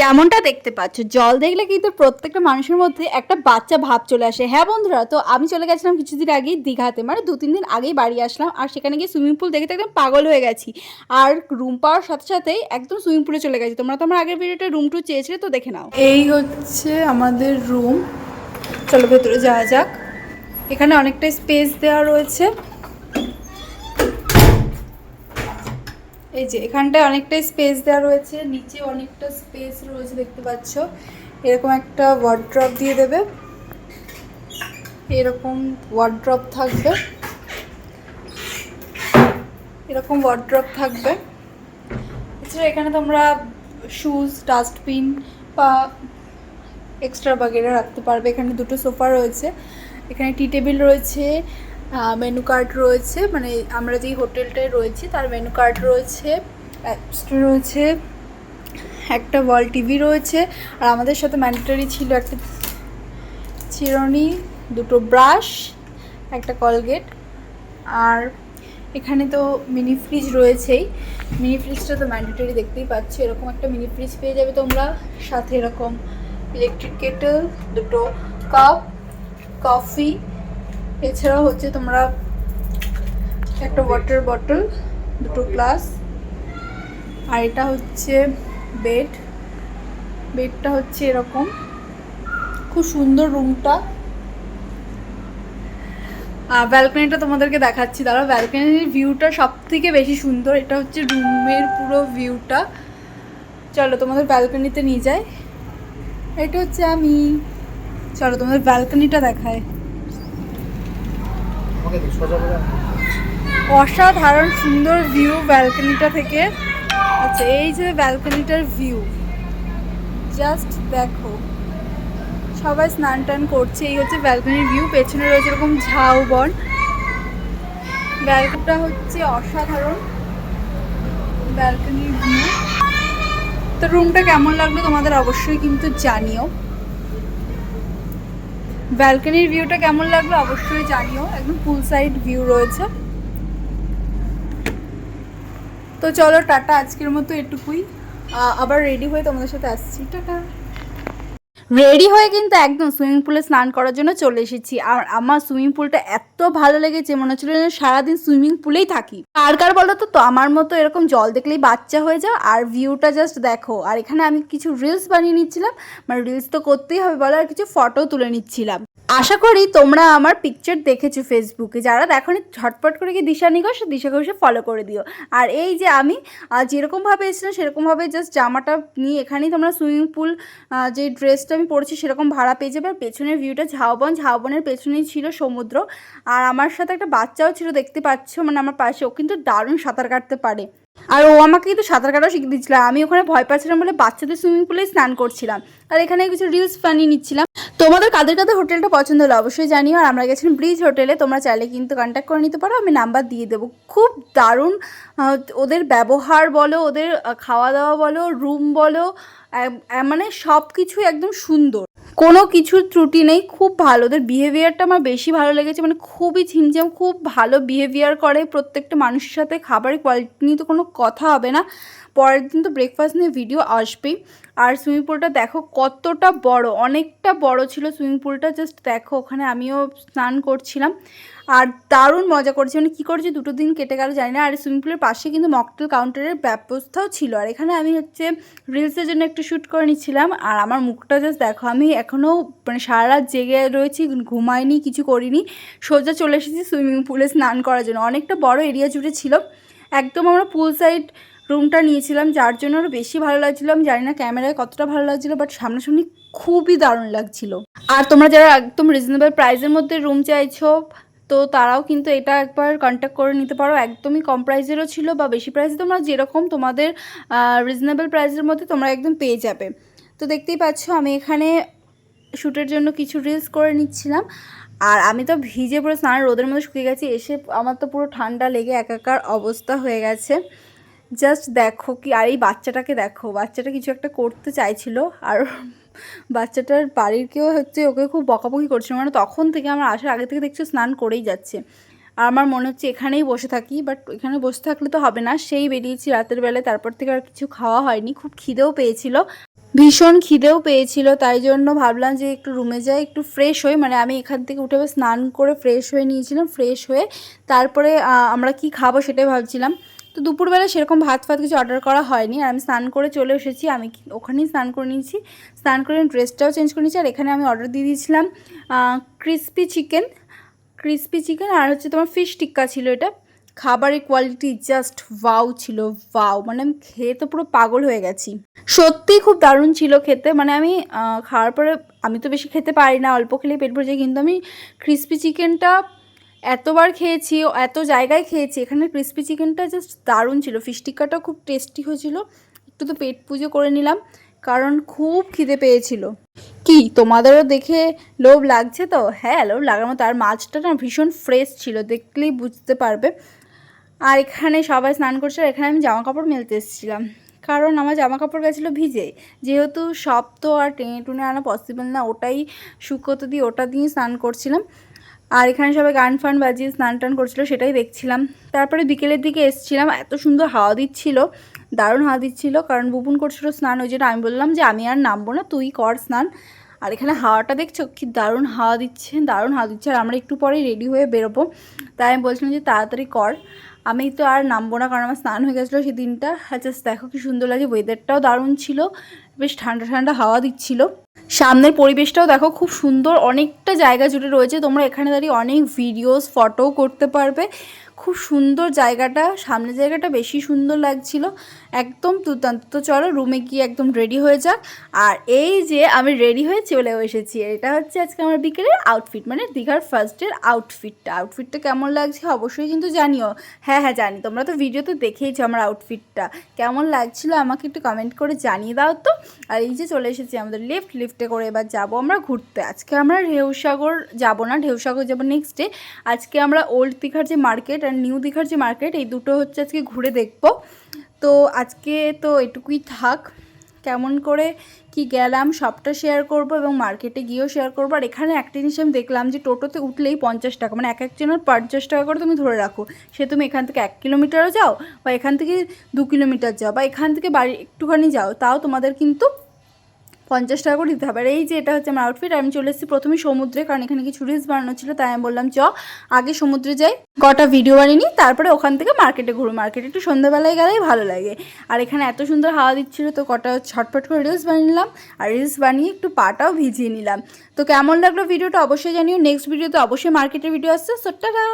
যেমনটা দেখতে পাচ্ছ, জল দেখলে কিন্তু প্রত্যেকটা মানুষের মধ্যে একটা বাচ্চা ভাব চলে আসে। হ্যাঁ বন্ধুরা, তো আমি চলে গেছিলাম কিছুদিন আগেই দীঘাতে মানে দু, তিন দিন আগেই বাড়ি আসলাম আর সেখানে গিয়ে সুইমিং পুল দেখে একদম পাগল হয়ে গেছি। আর রুম পাওয়ার সাথে সাথেই একদম সুইমিং পুলে চলে গেছি। তোমরা তো আমার আগের ভিডিওটা রুম টু চেয়েছিলে, তো দেখে নাও। এই হচ্ছে আমাদের রুম চলো ভেতরে যাওয়া যাক। এখানে অনেকটা স্পেস দেওয়া রয়েছে। এই যে এখানটায় অনেকটা স্পেস দেওয়া রয়েছে, নিচে অনেকটা স্পেস রয়েছে দেখতে পাচ্ছ। এরকম একটা ওয়ার্ড্রপ দিয়ে দেবে। এরকম ওয়ার্ড্রপ থাকবে। এরকম ওয়ার্ড্রপ থাকবে। এছাড়া এখানে তোমরা শুজ ডাস্টবিন বা এক্সট্রা বাগেরা রাখতে পারবে। এখানে দুটো সোফা রয়েছে। এখানে টি টেবিল রয়েছে। মেনু কার্ড রয়েছে মানে আমরা যেই হোটেলটায় রয়েছি তার মেনু কার্ড রয়েছে রয়েছে, একটা ওয়াল টিভি রয়েছে, আর আমাদের সাথে ম্যান্ডেটরি ছিল একটা চিরুনি, দুটো ব্রাশ একটা কলগেট আর এখানে তো মিনি ফ্রিজ রয়েছেই। মিনি ফ্রিজটা তো ম্যান্ডেটরি দেখতেই পাচ্ছ, এরকম একটা মিনি ফ্রিজ পেয়ে যাবে তোমরা। সাথে এরকম ইলেকট্রিক কেটেল দুটো কাপ কফি এছাড়াও হচ্ছে তোমরা একটা ওয়াটার বটল দুটো গ্লাস আর এটা হচ্ছে বেড বেডটা হচ্ছে এরকম। খুব সুন্দর রুমটা আর ব্যালকনিটা তোমাদেরকে দেখাচ্ছি। দাঁড়া ব্যালকনির ভিউটা সব থেকে বেশি সুন্দর। এটা হচ্ছে রুমের পুরো ভিউটা চলো তোমাদের ব্যালকনিতে নিয়ে যায় এটা হচ্ছে আমি। চলো তোমাদের ব্যালকনিটা দেখায় আমাকে তো সোজা করে আনো। অসাধারণ সুন্দর ভিউ ব্যালকনিটা থেকে। আচ্ছা এই যে ব্যালকনিটার ভিউ জাস্ট দেখো। সবাই স্নান টান করছে, এই হচ্ছে ব্যালকনির ভিউ পেছনে রয়েছে এরকম ঝাউবন ব্যালকনিটা হচ্ছে অসাধারণ। ব্যালকনির ভিউ তো রুমটা কেমন লাগল তোমাদের অবশ্যই কিন্তু জানিও। ব্যালকনির ভিউটা কেমন লাগল অবশ্যই জানিও। একদম ফুল সাইড ভিউ রয়েছে। তো চলো টাটা, আজকের মতো এটুকুই। আবার রেডি হয়ে তোমাদের সাথে আসছি। টাটা। রেডি হয়ে কিন্তু একদম সুইমিং পুলে স্নান করার জন্য চলে এসেছি। আর আমার সুইমিং পুলটা এত ভালো লেগেছে, মনে হচ্ছিল যেন সারাদিন সুইমিং পুলেই থাকি। কার কার বলো তো? তো আমার মতো এরকম জল দেখলেই বাচ্চা হয়ে যাও। আর ভিউটা জাস্ট দেখো। আর এখানে আমি কিছু রিলস বানিয়ে নিচ্ছিলাম। মানে রিলস তো করতেই হবে বলো, আর কিছু ফটো তুলে নিচ্ছিলাম। আশা করি তোমরা আমার পিকচার দেখেছ ফেসবুকে যারা দেখো ঝটপট করে কি দিশা নিঘোষ দিশা ঘোষে ফলো করে দিও। আর এই যে আমি যেরকমভাবে এসেছিলাম সেরকমভাবে জাস্ট জামাটা নিয়ে এখানেই তোমরা সুইমিং পুল যে ড্রেসটা আমি পরেছি, সেরকম ভাড়া পেয়ে যাবে। আর পেছনের ভিউটা ঝাউবন, ঝাউবনের পেছনেই ছিল সমুদ্র। আর আমার সাথে একটা বাচ্চাও ছিল, দেখতে পাচ্ছ? মানে আমার পাশে, ও কিন্তু দারুণ সাঁতার কাটতে পারে। আর ও আমাকে কিন্তু সাঁতার কাটাও শিখিয়ে দিচ্ছিল আমি ওখানে ভয় পাচ্ছিলাম বলে বাচ্চাদের সুইমিং পুলেই স্নান করছিলাম। আর এখানে কিছু রিলস বানিয়ে নিচ্ছিলাম। তোমাদের কাদের কাদের হোটেলটা পছন্দ হলো অবশ্যই জানিও, আর আমরা গেছিলাম ব্রিজ হোটেলে তোমরা চাইলে কিন্তু কন্ট্যাক্ট করে নিতে পারো, আমি নাম্বার দিয়ে দেবো। খুব দারুণ ওদের ব্যবহার বলো, ওদের খাওয়া দাওয়া বলো রুম বলো মানে সব কিছুই একদম সুন্দর। কোনো কিছুর ত্রুটি নেই, খুব ভালো। ওদের বিহেভিয়ারটা আমার বেশি ভালো লেগেছে মানে খুবই ছিমছাম খুব ভালো বিহেভিয়ার করে প্রত্যেকটা মানুষের সাথে। খাবারের কোয়ালিটি নিয়ে তো কোনো কথা হবে না। পরের দিন তো ব্রেকফাস্ট নিয়ে ভিডিও আসবেই। আর সুইমিং পুলটা দেখো কতটা বড়, অনেকটা বড় ছিল সুইমিং পুলটা জাস্ট দেখো, ওখানে আমিও স্নান করছিলাম। আর দারুণ মজা করছি। মানে কী করছি, দুটো দিন কেটে গেল, জানি না। আর সুইমিং পুলের পাশে কিন্তু মকটেল কাউন্টারের ব্যবস্থাও ছিল। আর এখানে আমি হচ্ছে রিলসের জন্য একটু শ্যুট করে নিচ্ছিলাম। আর আমার মুখটা জাস্ট দেখো, আমি এখনও মানে সারা রাত জেগে রয়েছি, ঘুমাইনি, কিছু করিনি। সোজা চলে এসেছি সুইমিং পুলে স্নান করার জন্য। অনেকটা বড় এরিয়া জুড়ে ছিল। একদম আমরা পুল সাইড রুমটা নিয়েছিলাম, যার জন্য আরও বেশি ভালো লাগছিল। আমি জানি না ক্যামেরায় কতটা ভালো লাগছিল বাট সামনাসামনি খুবই দারুণ লাগছিল। আর তোমরা যারা একদম রিজনেবল প্রাইসের মধ্যে রুম চাইছো, তো তারাও কিন্তু এটা একবার কন্ট্যাক্ট করে নিতে পারো। একদমই কম প্রাইসেরও ছিল বা বেশি প্রাইসে তোমরা যেরকম তোমাদের রিজনেবল প্রাইসের মধ্যে তোমরা একদম পেয়ে যাবে। তো দেখতেই পাচ্ছ, আমি এখানে শ্যুটের জন্য কিছু রিলস করে নিচ্ছিলাম। আর আমি তো ভিজে পুরো স্নান রোদের মধ্যে শুকিয়ে গেছি, এসে আমার তো পুরো ঠান্ডা লেগে একাকার অবস্থা হয়ে গেছে। জাস্ট দেখো কি, আর এই বাচ্চাটাকে দেখো, বাচ্চাটা কিছু একটা করতে চাইছিল, আর বাচ্চাটার বাড়ির কেউ হচ্ছে ওকে খুব বকাবকি করছিল মানে তখন থেকে আমার আসার আগে থেকে দেখছি স্নান করেই যাচ্ছে। আর আমার মনে হচ্ছে এখানেই বসে থাকি বাট এখানে বসে থাকলে তো হবে না, সেই বেরিয়েছি রাতের বেলায়, তারপর থেকে আর কিছু খাওয়া হয়নি, খুব খিদেও পেয়েছিল, ভীষণ খিদেও পেয়েছিল, তাই জন্য ভাবলাম যে একটু রুমে যাই, একটু ফ্রেশ হই মানে আমি এখান থেকে উঠে স্নান করে ফ্রেশ হয়ে নিয়েছিলাম ফ্রেশ হয়ে তারপরে আমরা কি খাব সেটাই ভাবছিলাম। তো দুপুরবেলা সেরকম ভাত ফাত কিছু অর্ডার করা হয়নি। আর আমি স্নান করে চলে এসেছি, আমি ওখানেই স্নান করে নিয়েছি। স্নান করে ড্রেসটাও চেঞ্জ করে নিয়েছি, আর এখানে আমি অর্ডার দিয়ে দিয়েছিলাম ক্রিসপি চিকেন ক্রিসপি চিকেন আর হচ্ছে তোমার ফিশ টিক্কা ছিল এটা। খাবারের কোয়ালিটি জাস্ট ওয়াও ছিল ওয়াও মানে আমি খেয়ে তো পুরো পাগল হয়ে গেছি। সত্যিই খুব দারুণ ছিল খেতে। মানে আমি খাওয়ার পরে আমি তো বেশি খেতে পারি না, অল্প খেলেই পেট ভরে যায়, কিন্তু আমি ক্রিসপি চিকেনটা এতবার খেয়েছি ও এত জায়গায় খেয়েছি, এখানে ক্রিসপি চিকেনটা জাস্ট দারুণ ছিল। ফিশ খুব টেস্টি হয়েছিল। একটু তো পেট পুজো করে নিলাম, কারণ খুব খিদে পেয়েছিল। কি, তোমাদেরও দেখে লোভ লাগছে তো? হ্যাঁ লোভ লাগার মতো। আর মাছটা না ভীষণ ফ্রেশ ছিল, দেখলেই বুঝতে পারবে। আর এখানে সবাই স্নান করছে, আর এখানে আমি জামা কাপড় মেলতে এসেছিলাম। কারণ আমার জামা কাপড় গেছিল ভিজে। যেহেতু সব তো আর টেনে টুনে আনা পসিবল না, ওটাই শুকোতে দিয়ে ওটা দিয়ে স্নান করছিলাম। আর এখানে সবাই গান ফান বাজিয়ে স্নান টান করছিল, সেটাই দেখছিলাম। তারপরে বিকেলের দিকে এসেছিলাম, এত সুন্দর হাওয়া দিচ্ছিল, দারুণ হাওয়া দিচ্ছিল, কারণ বুপুন করছিল স্নান, ওই জন্য আমি বললাম যে আমি আর নামবো না, তুই কর স্নান। আর এখানে হাওয়াটা দেখছ, কি দারুণ হাওয়া দিচ্ছে, দারুণ হাওয়া দিচ্ছে, আর আমরা একটু পরেই রেডি হয়ে বেরোবো। তাই আমি বলছিলাম যে তাড়াতাড়ি কর, আমি তো আর নামবো না, কারণ আমার স্নান হয়ে গেছিল সেই দিনটা জাস্ট দেখো কি সুন্দর লাগে ওয়েদারটাও দারুণ ছিল, বেশ ঠান্ডা ঠান্ডা হাওয়া দিচ্ছিল। সামনের পরিবেশটাও দেখো খুব সুন্দর, অনেকটা জায়গা জুড়ে রয়েছে। তোমরা এখানে দাঁড়িয়ে অনেক ভিডিওস ফটো করতে পারবে। খুব সুন্দর জায়গাটা, সামনের জায়গাটা বেশি সুন্দর লাগছিল। একদম দুর্দান্ত। তো চলো রুমে গিয়ে একদম রেডি হয়ে যাক। আর এই যে আমি রেডি হয়ে চলেও এসেছি। এটা হচ্ছে আজকে আমার বিকেলের আউটফিট মানে দীঘার ফার্স্টের আউটফিটটা আউটফিটটা কেমন লাগছে অবশ্যই কিন্তু জানিও। হ্যাঁ হ্যাঁ জানি। তোমরা তো ভিডিওতে দেখেইছো আমার আউটফিটটা কেমন লাগছিল আমাকে একটু কমেন্ট করে জানিয়ে দাও তো। আর এই যে চলে এসেছি আমাদের লিফট লিফটে করে এবার যাব আমরা ঘুরতে। আজকে আমরা ঢেউসাগর যাব না, ঢেউসাগর যাব নেক্সট ডে আজকে আমরা ওল্ড দীঘার যে মার্কেট আর নিউ দীঘার যে মার্কেট, এই দুটো হচ্ছে আজকে ঘুরে দেখব। তো আজকে তো এটুকুই থাক। কেমন করে কি গেলাম, সবটা শেয়ার করব এবং মার্কেটে গিয়েও শেয়ার করব। আর এখানে একটা জিনিস আমি দেখলাম যে টোটোতে উঠলেই পঞ্চাশ টাকা মানে এক একজনের পঞ্চাশ টাকা করে তুমি ধরে রাখো। সে তুমি এখান থেকে এক কিলোমিটারও যাও বা এখান থেকে দু কিলোমিটার যাও বা এখান থেকে বাড়ি একটুখানি যাও, তাও তোমাদের কিন্তু পঞ্চাশ টাকা করে দিতে হবে। আর এই যে এটা হচ্ছে আমার আউটফিট আমি চলে এসেছি প্রথমে সমুদ্রে, কারণ এখানে কিছু রিলস বানানো ছিল, তাই আমি বললাম, চ, আগে সমুদ্রে যাই। কটা ভিডিও বানিয়ে নিই, তারপরে ওখান থেকে মার্কেটে ঘুরো মার্কেটে একটু সন্ধ্যাবেলায় গেলেই ভালো লাগে। আর এখানে এত সুন্দর হাওয়া দিচ্ছিল, তো কটা ছটফট করে রিলস বানিয়ে নিলাম। আর রিলস বানিয়ে একটু পাটাও ভিজিয়ে নিলাম। তো কেমন লাগল ভিডিওটা অবশ্যই জানিও। নেক্সট ভিডিওতে অবশ্যই মার্কেটের ভিডিও আসছে সো টাটা